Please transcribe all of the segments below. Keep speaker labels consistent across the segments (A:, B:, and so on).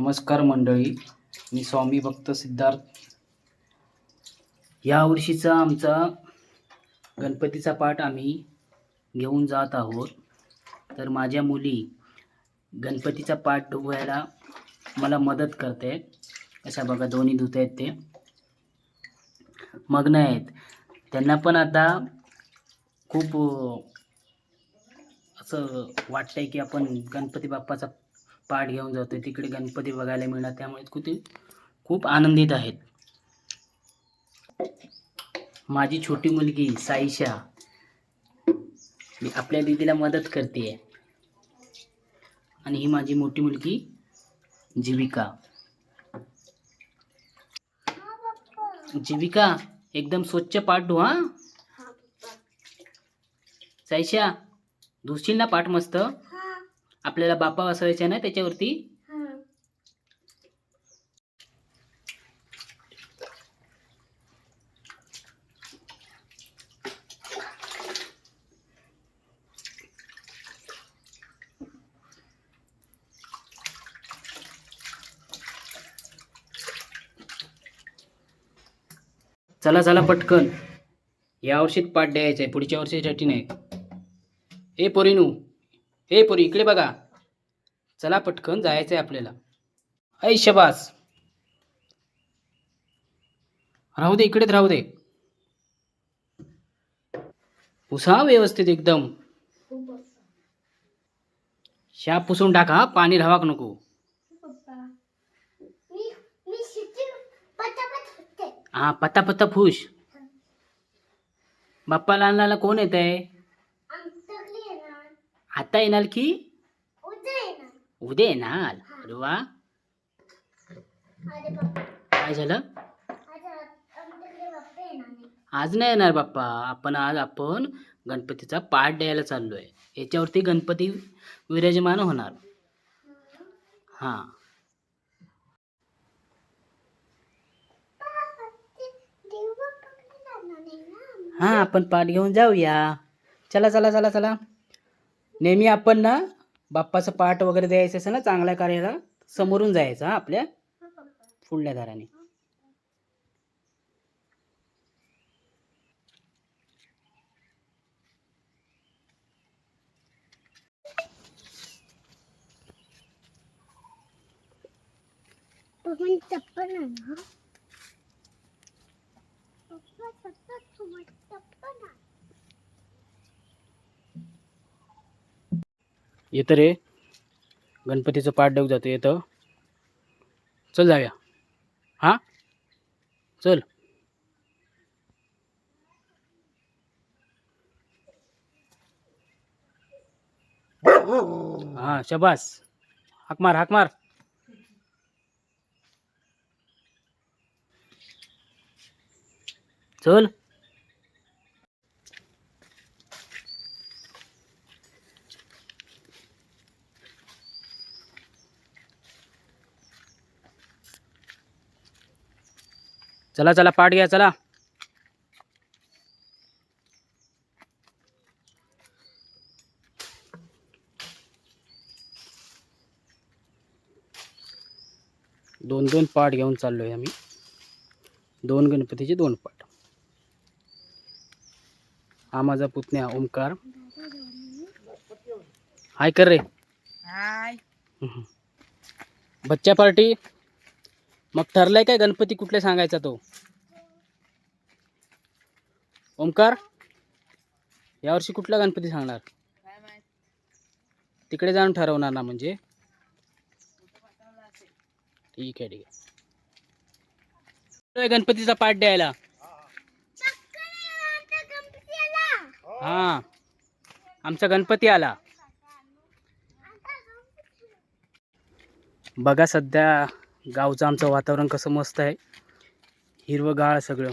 A: नमस्कार मंडळी मी स्वामी भक्त सिद्धार्थ. या वर्षीचा आमचा गणपतीचा पाठ आम्ही घेऊन जात आहोत. तर माझ्या मुली गणपतीचा पाठ डुबवायला मला मदत करते अशा बघा दोन्ही धुत आहेत ते. मग्न आहेत. त्यांना पण आता खूप असं वाटतंय की आपण गणपती बाप्पाचा पाठ घेऊन जातोय. तिकडे गणपती बघायला मिळणार. त्यामुळे कुठे खूप आनंदित आहेत. माझी छोटी मुलगी साईशा मी आपल्या दीदीला मदत करते. आणि ही माझी मोठी मुलगी जीविका. जीविका एकदम स्वच्छ पाठ धु हा? साईशा धुशील ना पाठ मस्त? आपल्याला बापा बसवायचा ना त्याच्यावरती? चला चला पटकन. या वर्षीत पाठ द्यायचा आहे पुढच्या वर्षीसाठी नाही. ए पोरीनू. हे पुरी इकडे बघा. चला पटकन जायचं आहे आपल्याला. ऐ शबास. राहू दे इकडेच राहू दे. पुसा व्यवस्थित एकदम. शाप पुसून टाका पाणी राहावाक नको. हा पत्ता पत्ता फुश बाप्पा लहान लहान कोण येत आहे आता येणार की? उद्या येणार. अरे वा. काय झालं? आज नाही. येणार बाप्पा. आपण आज आपण गणपतीचा पाठ द्यायला चाललोय. याच्यावरती गणपती विराजमान होणार. हा. हा आपण पाठ घेऊन जाऊया. चला चला चला चला. नेहमी आपण ना बाप्पाचं पाठ वगैरे द्यायचं असेल ना चांगल्या कार्याला समोरून जायचं हा आपल्या पुढल्या दाराने.
B: चप्पल आहे ना पप्पा सतत सोबत चप्पल आहे
A: येतं रे. गणपतीचं पाठ देऊ जातं येतं. चल जाऊया. हा? चल. हा शबास. हाक मार हाक मार. चल. चला चला पाठ घ्या चला. दोन दोन पाठ घेऊन चाललोय आम्ही. दोन गणपतीचे दोन पाठ. हा माझा पुतण्या ओमकार. हाय कर रे.
C: हाय.
A: बच्चा पार्टी. मग ठरलाय काय गणपती कुठले सांगायचा तो? ओमकार यावर्षी कुठला गणपती सांगणार? तिकडे जाऊन ठरवणार ना म्हणजे? ठीक आहे ठीक आहे. गणपतीचा पाठ द्यायला. हा. आमचा गणपती आला. बघा सध्या गावचं आमचं वातावरण कसं मस्त आहे. हिरवंगाळ सगळं.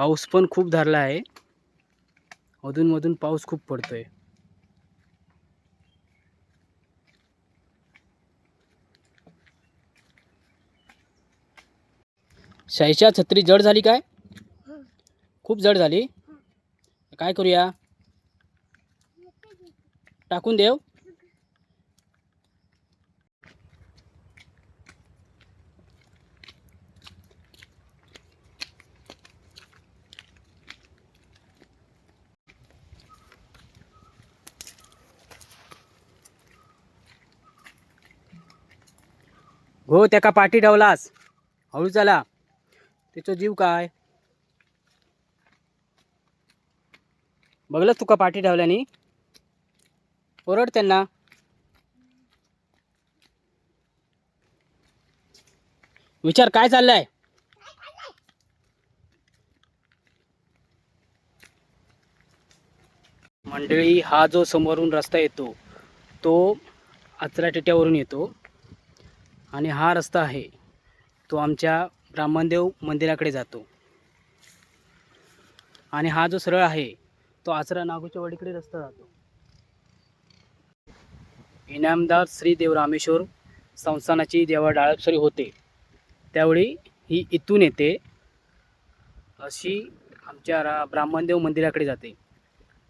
A: पाऊस पण खूप धरला आहे. अधूनमधून पाऊस खूप पडतोय. शाईच्या छत्री जड झाली काय? खूप जड झाली. काय करूया? टाकून देव. हो त्याका पाठी ठेवलास? हळू चला. त्याचा जीव काय? बघलंच तुका पाठी ठेवल्यानी? ओरड त्यांना. विचार काय चाललाय? मंडळी हा जो समोरून रस्ता येतो तो आचरा टिट्यावरून येतो. आणि हा रस्ता आहे. तो आमच्या ब्राह्मणदेव मंदिराकडे जातो. आणि हा जो सरळ आहे तो आचरा नागूच्या वाडीकडे रस्ता जातो. इनामदार श्री देव रामेश्वर संस्थानाची जेव्हा डाळपसरी होते त्यावेळी ही इथून येते अशी आमच्या रा ब्राह्मणदेव मंदिराकडे जाते.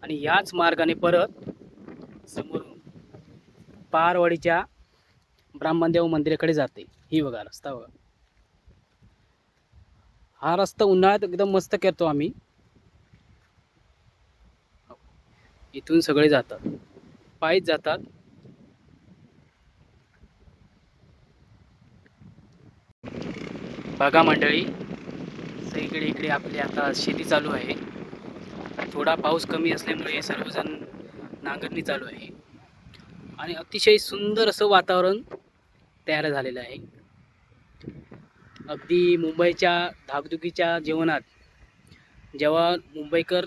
A: आणि याच मार्गाने परत समोरून पारवाडीच्या ब्राह्मणदेव मंदिराकडे जाते. ही बघा रस्ता बघा. हा रस्ता उन्हाळ्यात एकदम मस्त करतो आम्ही. इथून सगळे जातात. पायीच जातात. बघा मंडळी सगळीकडे इकडे आपली आता शेती चालू आहे. थोडा पाऊस कमी असल्यामुळे सर्वजण नांगरणी चालू आहे. आणि अतिशय सुंदर असं वातावरण तयार झालेलं आहे. अगदी मुंबईच्या धाकधुकीच्या जीवनात जेव्हा मुंबईकर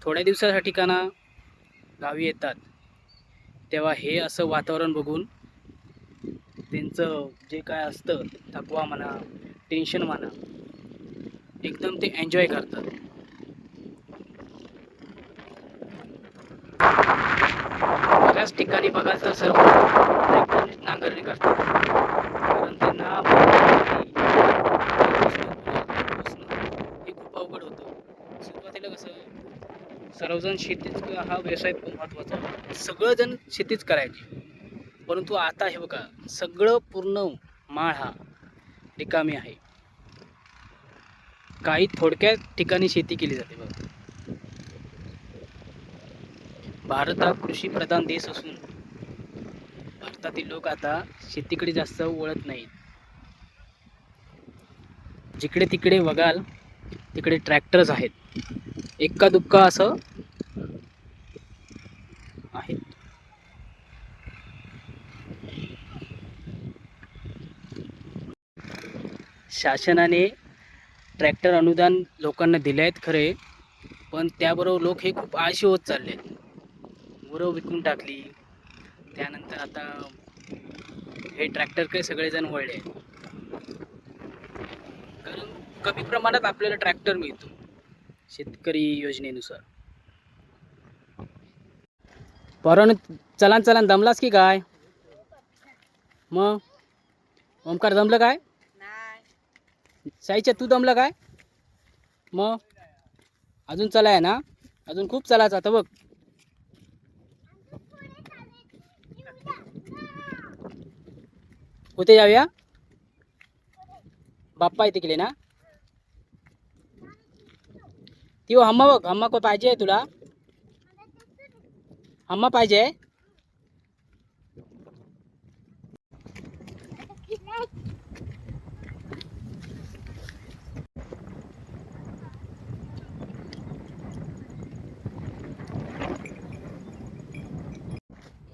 A: थोड्या दिवसासाठी का गावी येतात तेव्हा हे असं वातावरण बघून त्यांचं जे काय असतं थकवा म्हणा टेन्शन म्हणा एकदम ते एन्जॉय करतात. बऱ्याच ठिकाणी बघाल तर सर्व नांगरणी करतात कारण त्यांना हे खूप अवघड होतं. सुरुवातीला कसं सर्वजण शेतीच हा व्यवसाय खूप महत्त्वाचा सगळंजण शेतीच करायचे. परंतु आता हे बघा सगळं पूर्ण माळ हा रिकामी आहे. काही थोडक्या ठिकाणी शेती केली जाते बघा. भारत हा कृषी प्रधान देश असून भारतातील लोक आता शेतीकडे जास्त वळत नाहीत. जिकडे तिकडे बघाल तिकडे ट्रॅक्टर्स आहेत. एक्का दुक्का असं आहेत. शासनाने ट्रॅक्टर अनुदान लोकांना दिले आहेत खरे पण त्याबरोबर लोक हे खूप आळशी होत चालले आहेत गुरं विकून टाकली. त्यानंतर आता हे ट्रॅक्टर काही सगळेजण वळले. कारण कमी प्रमाणात आपल्याला ट्रॅक्टर मिळतो. शेतकरी योजनेनुसार. परण चलान चलान दमलास की काय? मग? ओमकार दमलं काय?
C: नाही.
A: साईच्या तू दमलं काय? मग? अजून चलाय ना? अजून खूप चलायचं. आता बघ. कुठे जाऊया? बाप्पा आहे तिकडे ना? ती हो हम्मा बघ हम्मा को पाहिजे आहे तुला? हम्मा पाहिजे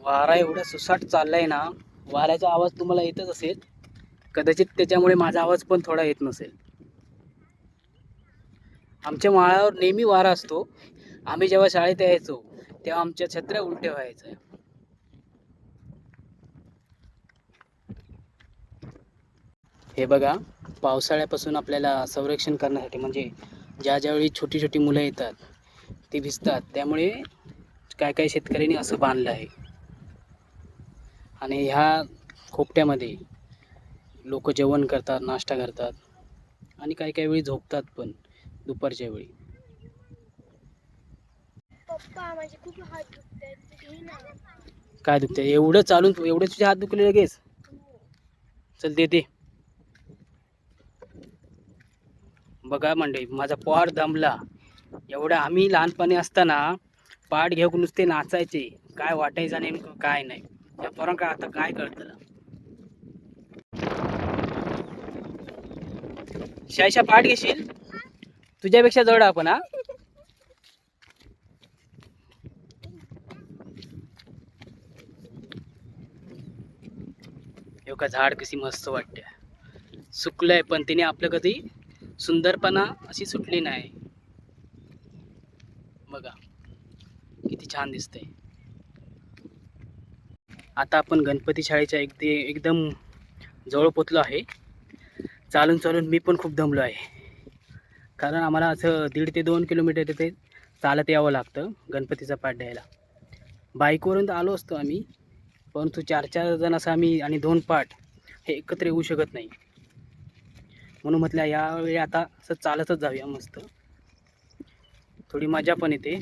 A: वारा एवढा सुसाट चाललाय ना. वाऱ्याचा आवाज तुम्हाला येतच असेल. कदाचित त्याच्यामुळे माझा आवाज पण थोडा येत नसेल. आमच्या माळावर नेहमी वारा असतो. आम्ही जेव्हा शाळेत यायचो तेव्हा आमच्या छत्र्या उलट्या व्हायच्या. हे बघा पावसाळ्यापासून आपल्याला संरक्षण करण्यासाठी म्हणजे ज्या ज्यावेळी छोटी छोटी मुलं येतात ती भिजतात त्यामुळे काय काय शेतकऱ्यांनी असं बांधलं आहे. आणि ह्या खोपट्यामध्ये लोक जेवण करतात नाश्ता करतात आणि काही काही वेळी झोपतात पण दुपारच्या वेळी. काय दुखते एवढं चालून एवढे तुझे हात दुखले लगेच? चल दे दे. बघा मंडळी माझा पोहार दमला. एवढा आम्ही लहानपणी असताना पाठ घेऊन नुसते नाचायचे. काय वाटायचं नेमकं काय नाही. त्या पोरांका आता काय कळतलं? शायशा पाठ घेशील? तुझ्यापेक्षा जवळ आपण हा? का झाड कशी मस्त वाटते. सुकलंय पण तिने आपलं कधी सुंदरपणा अशी सुटली नाही. बघा किती छान दिसतंय. आता आपण गणपती शाळेच्या एकदे एकदम जवळ पोचलो आहे. चालून चालून मी पण खूप दमलो आहे. कारण आम्हाला असं दीड ते दोन किलोमीटर तिथे चालत यावं लागतं गणपतीचा पाठ द्यायला. बाईकवरून तर आलो असतो आम्ही परंतु चार चार जण असं आम्ही आणि दोन पाठ हे एकत्र येऊ शकत नाही. म्हणून म्हटलं यावेळी आता असं चालतच जाऊया मस्त. थोडी मजा पण येते.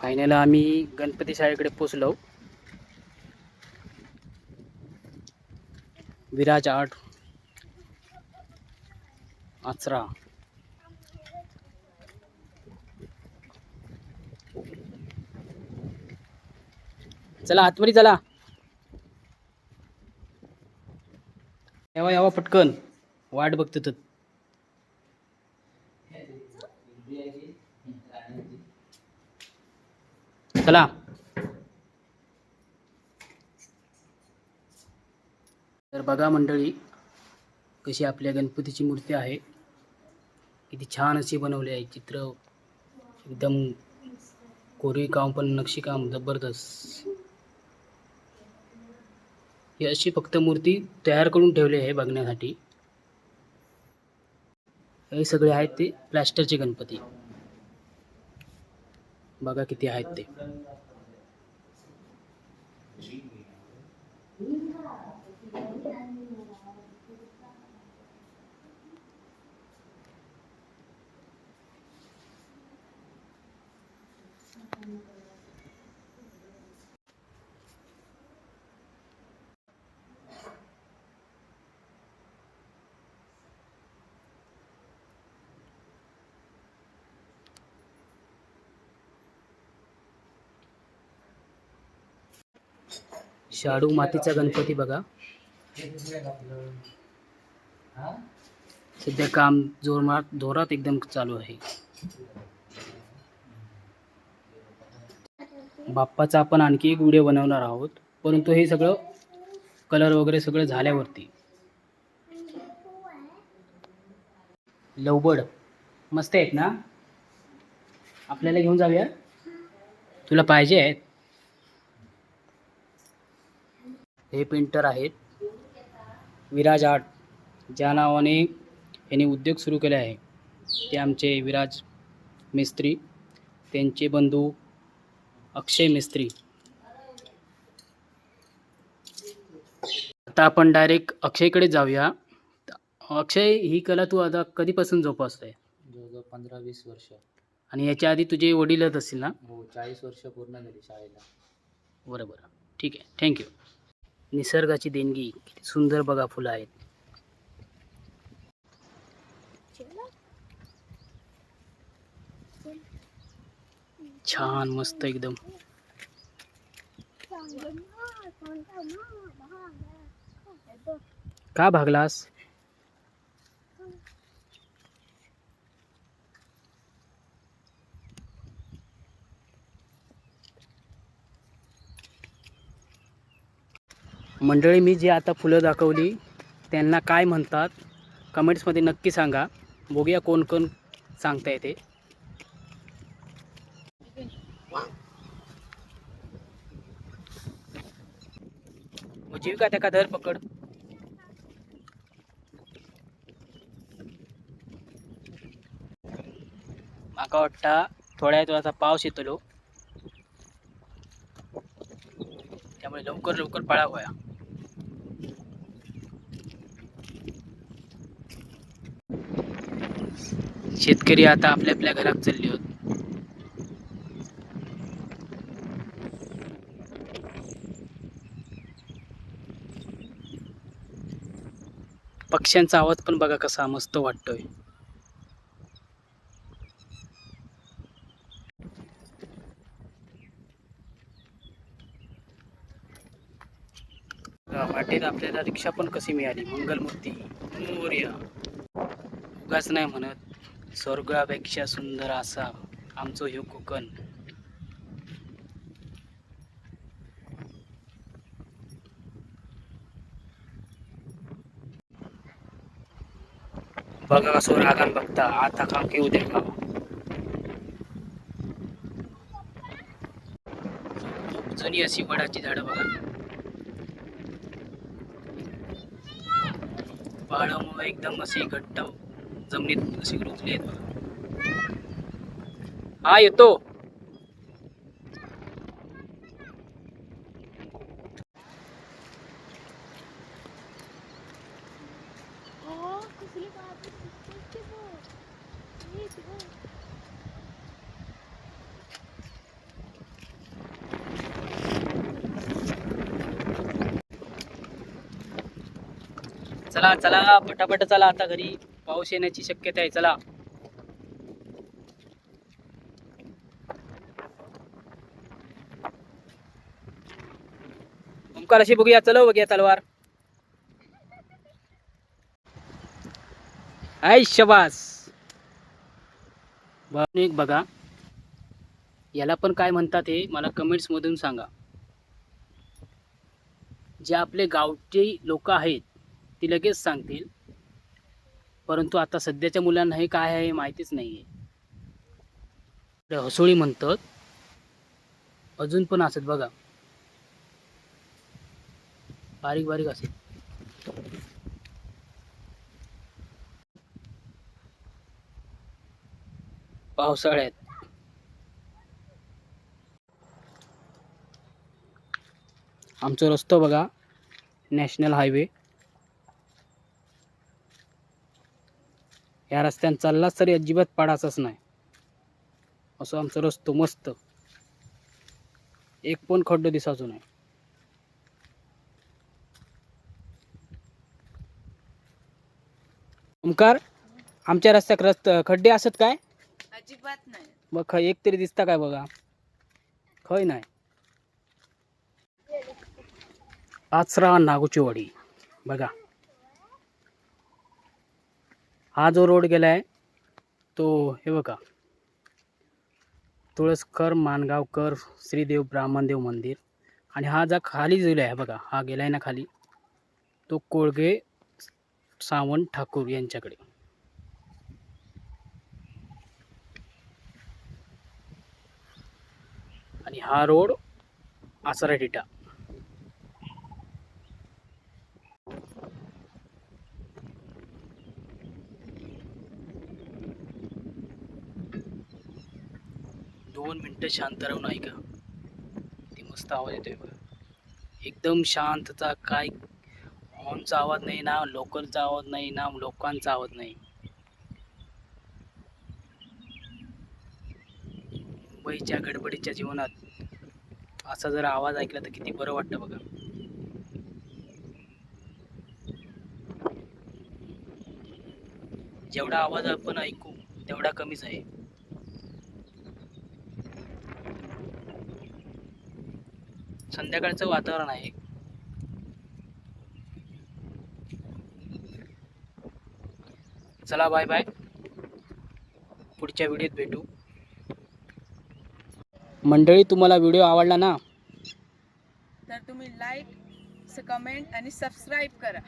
A: फायनल आम्ही गणपती शाळेकडे पोचलो विराज आर्ट आचरा चला आतमध्ये चला. यावा यावा पटकन. वाट बघतो तर. चला तर बघा मंडळी कशी आपल्या गणपतीची मूर्ती आहे. किती छान अशी बनवली आहे चित्र. एकदम कोरीवकाम पण नक्षीकाम जबरदस्त. ही अशी फक्त मूर्ती तयार करून ठेवली आहे बघण्यासाठी. हे सगळे आहेत ते प्लॅस्टरचे गणपती. बघा किती आहेत ते. शाडू मातीचा गणपती बघा. सध्या काम जोरमार जोरात एकदम चालू आहे. बाप्पाचा आपण आणखी एक व्हिडिओ बनवणार आहोत. परंतु हे सगळं कलर वगैरे सगळं झाल्यावरती. लवबड. मस्त आहेत ना? आपल्याला घेऊन जाऊया? तुला पाहिजे आहेत? हे पेंटर आहेत. विराज आर्ट ज्या नावाने यांनी उद्योग सुरू केले आहे. ते आमचे विराज मिस्त्री त्यांचे बंधू अक्षय मिस्त्री. आता आपण डायरेक्ट अक्षयकडे जाऊया. अक्षय ही कला तू आता कधीपासून जोपासतोय?
D: जवळजवळ पंधरा वीस वर्ष.
A: आणि याच्या आधी तुझे वडीलच असतील ना?
D: हो चाळीस वर्ष पूर्ण झाली शाळेला.
A: बरोबर ठीक आहे. थँक्यू निसर्गाची देणगी. किती सुंदर बघा फुलं आहेत. छान मस्त एकदम. का भागलास? मंडळी मी जी आता फुलं दाखवली त्यांना काय म्हणतात कमेंट्समध्ये नक्की सांगा. बघूया कोण कोण सांगता येते जीविका त्या का धर पकड. माका वाटता थोड्या थोडासा पाऊस येतलो. त्यामुळे लवकर लवकर पळावया शेतकरी आता आपल्या आपल्या घरात चालले होते. पक्ष्यांचा आवाज पण बघा कसा मस्त वाटतोय. वाटेत आपल्याला रिक्षा पण कशी मिळाली? मंगलमूर्ती मोर्या. उगाच नाही म्हणत. स्वर्गापेक्षा सुंदर असा आमचं ह्यो कोकण. बघा कसो रागान बघता. आता काम की उद्या काम खूप जुनी अशी वडाची झाडं बघा. पहाडामुळे एकदम अशी घट्ट जमिनीत अशी रुजली आहेत बघा. हा येतो. चला चला पटापट चला आता घरी. पाऊस येण्याची शक्यता आहे. चला. ओंकार अशी बघूया. चलो बघूया तलवार. आय शबास. एक बघा. याला पण काय म्हणतात हे मला कमेंट्स मधून सांगा. जे आपले गावचे लोक आहेत ती लगेच सांगतील. परंतु आता सध्याच्या मुलांना हे काय आहे हे माहितीच नाही आहे हसोळी म्हणतात अजून पण असत बघा. बारीक बारीक असेल पावसाळ्यात. आमचा रस्तो बघा नॅशनल हायवे. या रस्त्याने चाललाच तरी अजिबात पाडाचाच नाही. असं आमचा रस्तो मस्त. एक पण खड्ड दिसायचो नाही. ओमकार आमच्या रस्त्यात रस्त खड्डे असत काय?
C: अजिबात नाही.
A: मग ख एक तरी दिसता काय बघा? खय नाही. आचरा नागोची वाडी. बघा. हा जो रोड गेला आहे तो हे बघा. तुळसकर मानगावकर श्रीदेव ब्राह्मणदेव मंदिर. आणि हा जा खाली जो आहे बघा हा गेला आहे ना खाली तो कोळगे सावंत ठाकूर यांच्याकडे. आणि हा रोड आसरा घट्ट शांत राहून ऐका ती मस्त आवाज येतोय बघा. एकदम शांतचा काय हॉर्नचा आवाज नाही ना लोकलचा आवाज नाही ना लोकांचा आवाज नाही. मुंबईच्या गडबडीच्या जीवनात असा जर आवाज ऐकला तर किती बरं वाटतं बघा. जेवढा आवाज आपण ऐकू तेवढा कमीच आहे. संध्याकाळचं वातावरण आहे. चला बाय बाय पुढच्या व्हिडिओत भेटू. मंडळी तुम्हाला व्हिडिओ आवडला ना?
C: तर तुम्ही लाईक कमेंट आणि सबस्क्राईब करा.